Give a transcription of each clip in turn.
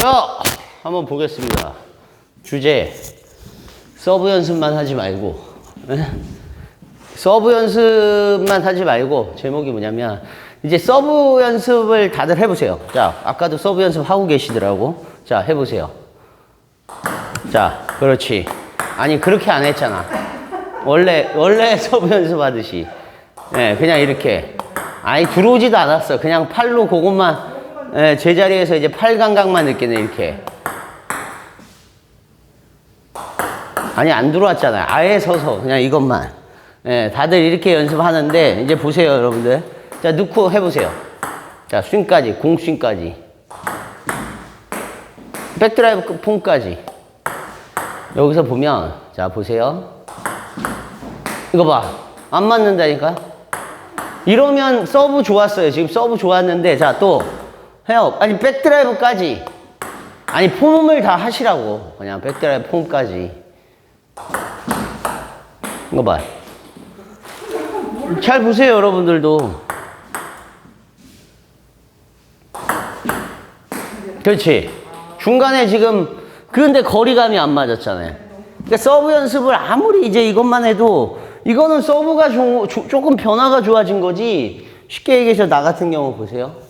자, 한번 보겠습니다. 주제. 서브 연습만 하지 말고. 예? 서브 연습만 하지 말고, 제목이 뭐냐면, 이제 서브 연습을 다들 해보세요. 자, 아까도 서브 연습 하고 계시더라고. 자, 해보세요. 자, 그렇지. 아니, 그렇게 안 했잖아. 원래, 원래 서브 연습 하듯이. 예, 그냥 이렇게. 아니, 들어오지도 않았어. 그냥 팔로 그것만, 예, 제자리에서 이제 팔 감각만 느끼네, 이렇게. 아니, 안 들어왔잖아요. 아예 서서, 그냥 이것만. 예, 다들 이렇게 연습하는데, 이제 보세요, 여러분들. 자, 넣고 해보세요. 자, 스윙까지, 공 스윙까지. 백드라이브 폼까지. 여기서 보면, 자, 보세요. 이거 봐. 안 맞는다니까? 이러면 서브 좋았어요. 지금 서브 좋았는데, 자, 또, 해요. 아니, 백드라이브까지. 아니, 폼을 다 하시라고. 그냥 백드라이브 폼까지. 이거 봐. 잘 보세요, 여러분들도. 그렇지. 중간에 지금, 그런데 거리감이 안 맞았잖아요. 그러니까 서브 연습을 아무리 이제 이것만 해도, 이거는 서브가 조, 조- 조금 변화가 좋아진 거지. 쉽게 얘기해서 나 같은 경우 보세요.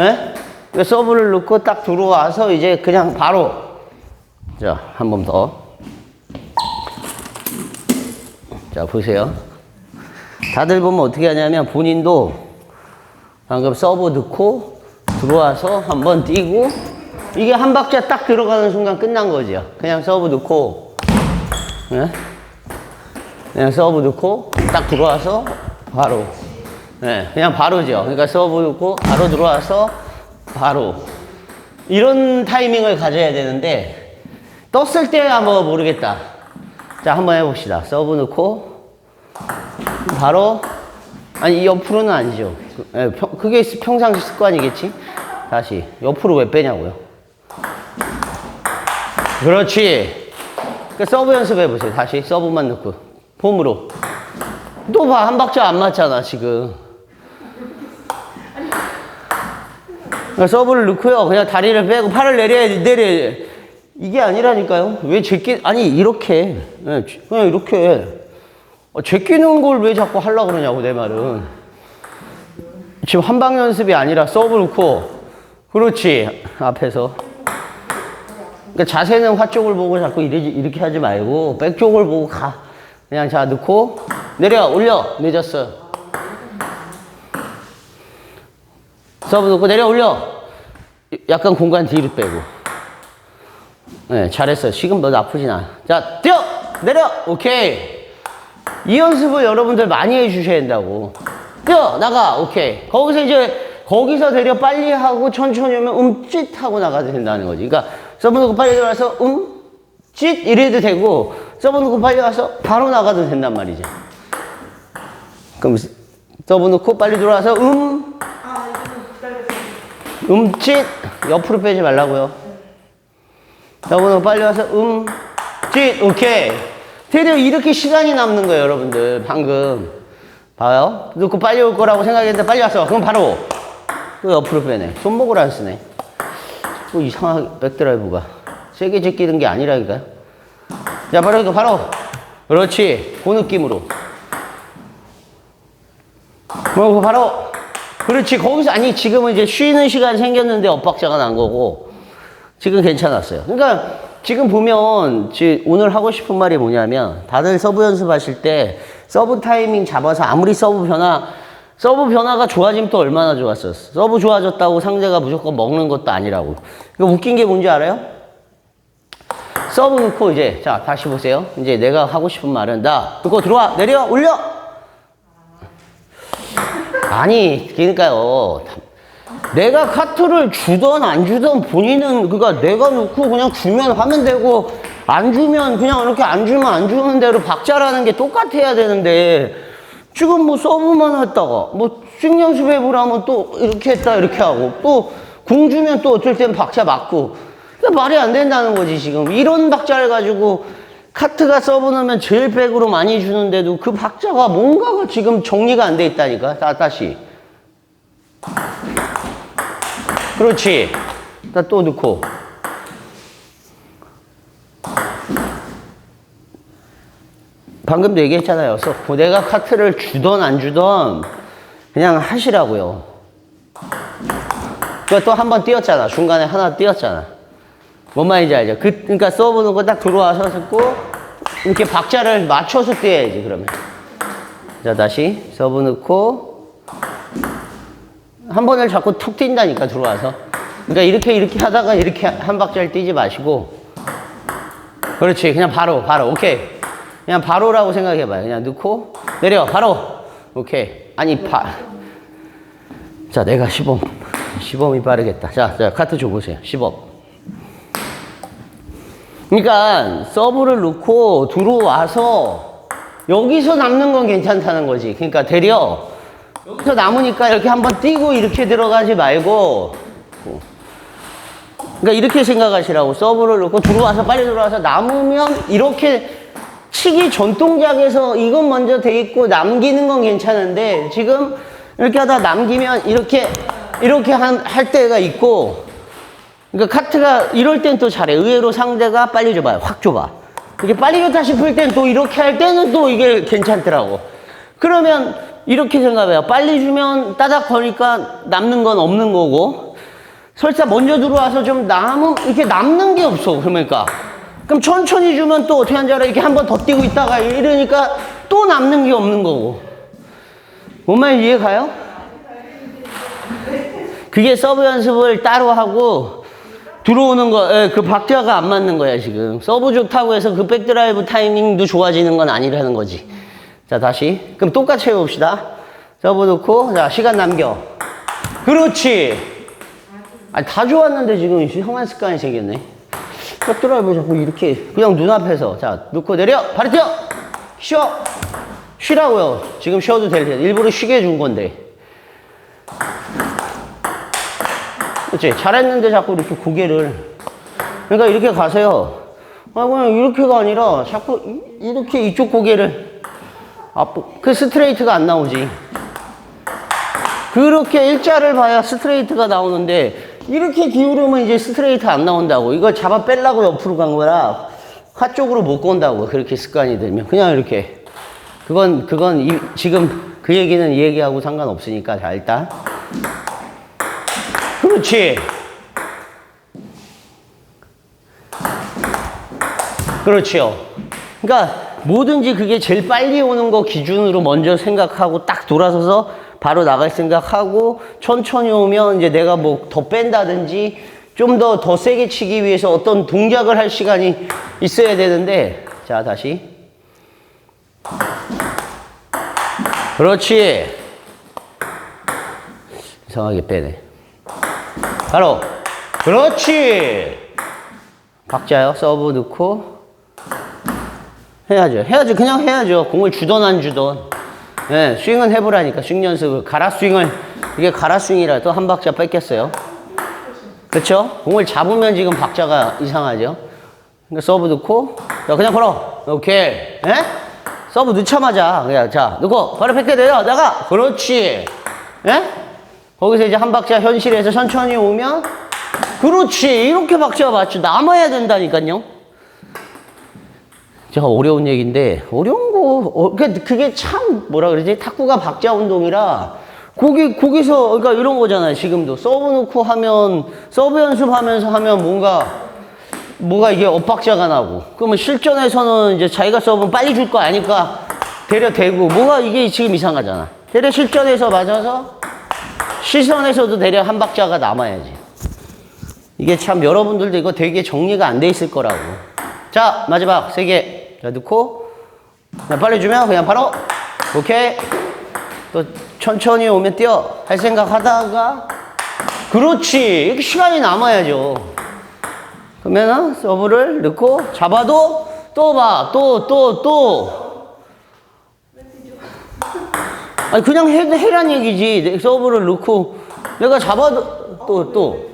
예? 서브를 넣고 딱 들어와서 이제 그냥 바로. 자, 한 번 더. 자, 보세요. 다들 보면 어떻게 하냐면 본인도 방금 서브 넣고 들어와서 한번 뛰고 이게 한 박자 딱 들어가는 순간 끝난 거죠. 그냥 서브 넣고 예? 그냥 서브 넣고 딱 들어와서 바로 예, 그냥 바로죠. 그러니까 서브 넣고 바로 들어와서 바로 이런 타이밍을 가져야 되는데 떴을 때야 뭐 모르겠다. 자, 한번 해봅시다. 서브 넣고 바로 아니 이 옆으로는 아니죠. 그, 예, 평- 그게 평상시 습관이겠지. 다시 옆으로 왜 빼냐고요. 그렇지. 그 서브 연습해 보세요. 다시 서브만 넣고 폼으로. 또 봐 한 박자 안 맞잖아 지금. 그러니까 서브를 넣고요. 그냥 다리를 빼고 팔을 내려야 내려. 이게 아니라니까요. 왜 제끼 아니 이렇게 예, 그냥 이렇게 어, 제끼는 걸 왜 자꾸 하려 그러냐고 내 말은. 지금 한방 연습이 아니라 서브 넣고 그렇지 앞에서. 그러니까 자세는 화 쪽을 보고 자꾸 이렇게, 이렇게 하지 말고 백 쪽을 보고 가. 그냥 자 넣고 내려 올려 늦었어. 서브 넣고 내려 올려. 약간 공간 뒤로 빼고. 네, 잘했어. 지금 너 나쁘진 않아. 자, 뛰어! 내려! 오케이. 이 연습을 여러분들 많이 해주셔야 된다고. 뛰어! 나가! 오케이. 거기서 이제, 거기서 되려 빨리 하고 천천히 오면 음짓 하고 나가도 된다는 거지. 그러니까, 서브 놓고 빨리 들어가서 음, 짓! 이래도 되고, 서브 놓고 빨리 가서 바로 나가도 된단 말이죠. 그럼, 서브 놓고 빨리 들어와서 음, 음짓! 옆으로 빼지 말라고요. 저번에 빨리 와서 음, 짓, 오케이. 되려 이렇게 시간이 남는 거예요, 여러분들. 방금. 봐요. 넣고 빨리 올 거라고 생각했는데 빨리 왔어. 그럼 바로 또 옆으로 빼네. 손목을 안 쓰네. 또 이상하게 백드라이브가. 세게 제끼는 게 아니라니까요. 자, 바로 이거 바로. 그렇지. 그 느낌으로. 뭐, 바로. 그렇지. 거기서, 아니, 지금은 이제 쉬는 시간 생겼는데 엇박자가 난 거고. 지금 괜찮았어요. 그러니까 지금 보면 지- 오늘 하고 싶은 말이 뭐냐면 다들 서브 연습하실 때 서브 타이밍 잡아서 아무리 서브 변화 서브 변화가 좋아지면 또 얼마나 좋았어. 서브 좋아졌다고 상대가 무조건 먹는 것도 아니라고. 이거 웃긴 게 뭔지 알아요? 서브 넣고 이제 자 다시 보세요. 이제 내가 하고 싶은 말은 나 넣고 들어와 내려 올려. 아니 그러니까요. 내가 카트를 주던 안 주던 본인은 그러니까 내가 놓고 그냥 주면 하면 되고 안 주면 그냥 이렇게 안 주면 안 주는 대로 박자라는 게 똑같아야 되는데 지금 뭐 서브만 했다가 뭐 연습해 보라면 또 이렇게 했다 이렇게 하고 또 공 주면 또 어쩔 땐 박자 맞고 그러니까 말이 안 된다는 거지 지금 이런 박자를 가지고 카트가 서브 넣으면 제일 백으로 많이 주는데도 그 박자가 뭔가가 지금 정리가 안 돼 있다니까 다 다시 그렇지. 나또 넣고. 방금도 얘기했잖아요. 그래서 내가 카트를 주던 안 주던 그냥 하시라고요. 그또 한 번 뛰었잖아. 중간에 하나 뛰었잖아. 뭔 말인지 알죠? 그, 그러니까 서브 놓고 딱 들어와서 잡고 이렇게 박자를 맞춰서 뛰어야지 그러면. 자 다시 서브 넣고 한 번을 자꾸 툭 뛴다니까 들어와서. 그러니까 이렇게 이렇게 하다가 이렇게 한 박자를 뛰지 마시고 그렇지 그냥 바로 바로 오케이 그냥 바로라고 생각해봐요 그냥 넣고 내려 바로 오케이 아니 바. 자 내가 시범 시범이 빠르겠다 자, 자 카트 줘보세요 시범 그러니까 서브를 넣고 들어와서 여기서 남는 건 괜찮다는 거지. 그러니까 되려. 여기서 남으니까 이렇게 한번 뛰고 이렇게 들어가지 말고. 그러니까 이렇게 생각하시라고. 서브를 넣고 들어와서 빨리 들어와서 남으면 이렇게 치기 전 동작에서 이건 먼저 돼 있고 남기는 건 괜찮은데 지금 이렇게 하다 남기면 이렇게 이렇게 한, 할 때가 있고 그러니까 카트가 이럴 땐 또 잘해. 의외로 상대가 빨리 줘봐요 확 줘봐. 이렇게 빨리 좋다 싶을 땐 또 이렇게 할 때는 또 이게 괜찮더라고. 그러면 이렇게 생각해요. 빨리 주면 따닥 거니까 남는 건 없는 거고. 설사 먼저 들어와서 좀 남음 이렇게 남는 게 없어 그러니까. 그럼 천천히 주면 또 어떻게 하는지 알아? 이렇게 한 번 더 뛰고 있다가 이러니까 또 남는 게 없는 거고. 뭔 말인지 이해 가요? 그게 서브 연습을 따로 하고 들어오는 거, 예, 그 박자가 안 맞는 거야, 지금. 서브 좋다고 해서 그 백드라이브 타이밍도 좋아지는 건 아니라는 거지. 자, 다시. 그럼 똑같이 해봅시다. 서브 넣고, 자, 시간 남겨. 그렇지. 아니, 다 좋았는데 지금 형한 습관이 생겼네. 백드라이브 자꾸 이렇게, 그냥 눈앞에서. 자, 넣고 내려. 발이 뛰어. 쉬어. 쉬라고요. 지금 쉬어도 될 텐데. 일부러 쉬게 해준 건데. 그치? 잘했는데 자꾸 이렇게 고개를. 그러니까 이렇게 가세요. 아, 그냥 이렇게가 아니라 자꾸 이- 이렇게 이쪽 고개를. 앞, 그 스트레이트가 안 나오지. 그렇게 일자를 봐야 스트레이트가 나오는데, 이렇게 기울으면 이제 스트레이트 안 나온다고. 이걸 잡아 빼려고 옆으로 간 거라, 화 쪽으로 못 건다고. 그렇게 습관이 들면. 그냥 이렇게. 그건, 그건 이- 지금 그 얘기는 이 얘기하고 상관없으니까. 자, 일단. 그렇지. 그렇지요. 그러니까 뭐든지 그게 제일 빨리 오는 거 기준으로 먼저 생각하고 딱 돌아서서 바로 나갈 생각하고 천천히 오면 이제 내가 뭐 더 뺀다든지 좀 더더 세게 치기 위해서 어떤 동작을 할 시간이 있어야 되는데 자 다시 그렇지 이상하게 빼네 바로 그렇지. 박자요. 서브 넣고 해야죠. 해야죠. 그냥 해야죠. 공을 주던 안 주던. 예 스윙은 해보라니까. 스윙 연습을. 가라 스윙을. 이게 가라 스윙이라 또 한 박자 뺏겼어요. 그렇죠? 공을 잡으면 지금 박자가 이상하죠. 그러니까 서브 넣고. 자 그냥 걸어. 오케이. 예? 서브 넣자마자. 그냥 자 넣고. 바로 뺏게 돼요. 나가. 그렇지. 예 거기서 이제 한 박자 현실에서 천천히 오면 그렇지 이렇게 박자가 맞죠 남아야 된다니까요. 제가 어려운 얘기인데 어려운 거 어, 그게, 참 뭐라 그러지? 탁구가 박자 운동이라 거기 거기서 그러니까 이런 거잖아요 지금도. 서브 넣고 하면 서브 연습하면서 하면 뭔가 뭐가 이게 엇박자가 나고. 그러면 실전에서는 이제 자기가 서브는 빨리 줄 거 아니까 대려 대고. 뭐가 이게 지금 이상하잖아. 대려 실전에서 맞아서 시선에서도 대략 한 박자가 남아야지. 이게 참 여러분들도 이거 되게 정리가 안 돼 있을 거라고. 자, 마지막 세 개. 자, 넣고. 그냥 빨리 주면 그냥 바로. 오케이. 또 천천히 오면 뛰어. 할 생각 하다가. 그렇지. 이렇게 시간이 남아야죠. 그러면은 서브를 넣고 잡아도 또 봐. 또, 또, 또. 아니 그냥 해, 해란 얘기지. 내 서브를 넣고. 내가 잡아도 또 또.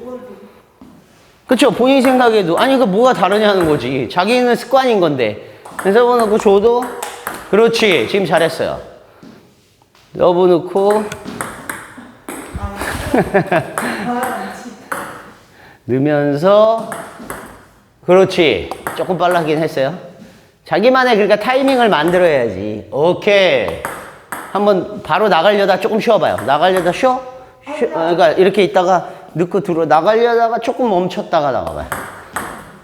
그쵸? 본인 생각에도. 아니 그 뭐가 다르냐는 거지. 자기는 습관인 건데. 서브 넣고 줘도? 그렇지. 지금 잘했어요. 서브 넣고. 넣으면서. 그렇지. 조금 빨라긴 했어요. 자기만의 그러니까 타이밍을 만들어야지. 오케이. 한번 바로 나가려다 조금 쉬어봐요. 나가려다 쉬어? 쉬 어, 그러니까 이렇게 있다가 넣고 들어 나가려다가 조금 멈췄다가 나가봐요.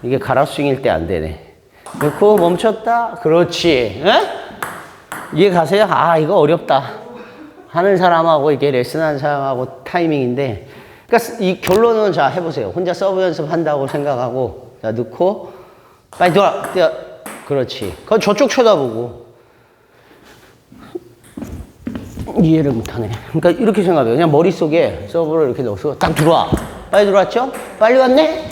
이게 가라스윙일 때 안 되네. 넣고 멈췄다. 그렇지. 에? 이해 가세요? 아 이거 어렵다. 하는 사람하고 이게 레슨하는 사람하고 타이밍인데 그러니까 이 결론은 자 해보세요. 혼자 서브 연습한다고 생각하고 자 넣고 빨리 돌아 그렇지. 그건 저쪽 쳐다보고 이해를 못하네. 그러니까 이렇게 생각해요. 그냥 머릿속에 서브를 이렇게 넣어서 딱 들어와. 빨리 들어왔죠? 빨리 왔네?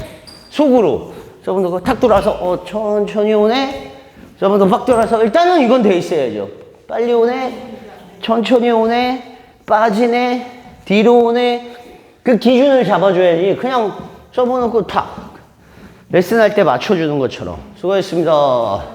속으로. 서브 넣고 탁 들어와서 어 천천히 오네? 서브 넣고 팍 들어와서 일단은 이건 돼 있어야죠. 빨리 오네? 천천히 오네? 빠지네? 뒤로 오네? 그 기준을 잡아줘야지. 그냥 서브 넣고 탁. 레슨할 때 맞춰주는 것처럼. 수고했습니다.